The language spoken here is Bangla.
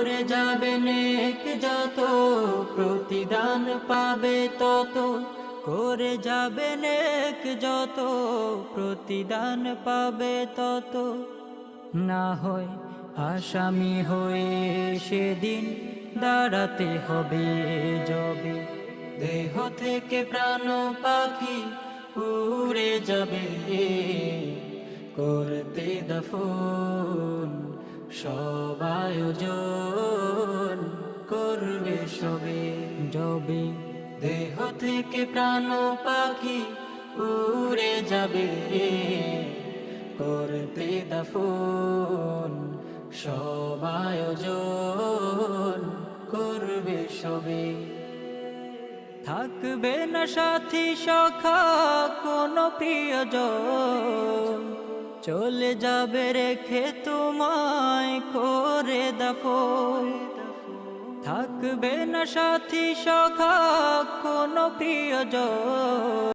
করে যাবে নেক যত, প্রতিদান পাবে তত। করে যাবে নেক যত, প্রতিদান পাবে তত। না হয় আসামি হয়ে সেদিন দাঁড়াতে হবে জবে দেহ থেকে প্রাণ পাখি উড়ে যাবে। করতে দফন সব আয়োজন করবে সবে। জবে দেহ থেকে প্রাণ পাখি উড়ে যাবে। করতে দফন সব আয়োজন করবে সবে। থাকবে না সাথী সখা, কোনো প্রিয়জন চলে যাবে রেখে তোমায় করে দেখো। থাকবে না সাথী সখা কোনো প্রিয়জন।